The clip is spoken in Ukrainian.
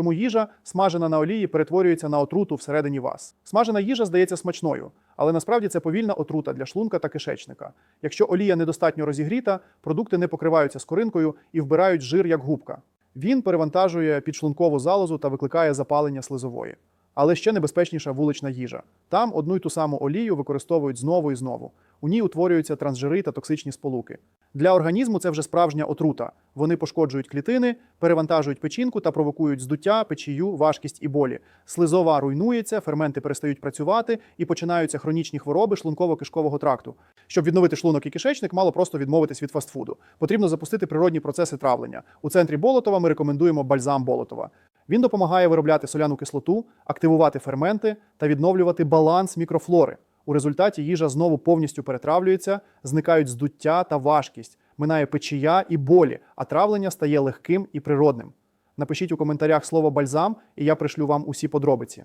чому їжа, смажена на олії, перетворюється на отруту всередині вас. Смажена їжа здається смачною, але насправді це повільна отрута для шлунка та кишечника. Якщо олія недостатньо розігріта, продукти не покриваються скоринкою і вбирають жир як губка. Він перевантажує підшлункову залозу та викликає запалення слизової. Але ще небезпечніша вулична їжа. Там одну й ту саму олію використовують знову і знову. У ній утворюються трансжири та токсичні сполуки. Для організму це вже справжня отрута. Вони пошкоджують клітини, перевантажують печінку та провокують здуття, печію, важкість і болі. Слизова руйнується, ферменти перестають працювати і починаються хронічні хвороби шлунково-кишкового тракту. Щоб відновити шлунок і кишечник, мало просто відмовитись від фастфуду. Потрібно запустити природні процеси травлення. У центрі Болотова ми рекомендуємо бальзам Болотова. Він допомагає виробляти соляну кислоту, активувати ферменти та відновлювати баланс мікрофлори. У результаті їжа знову повністю перетравлюється, зникають здуття та важкість, минає печія і болі, а травлення стає легким і природним. Напишіть у коментарях слово бальзам, і я пришлю вам усі подробиці.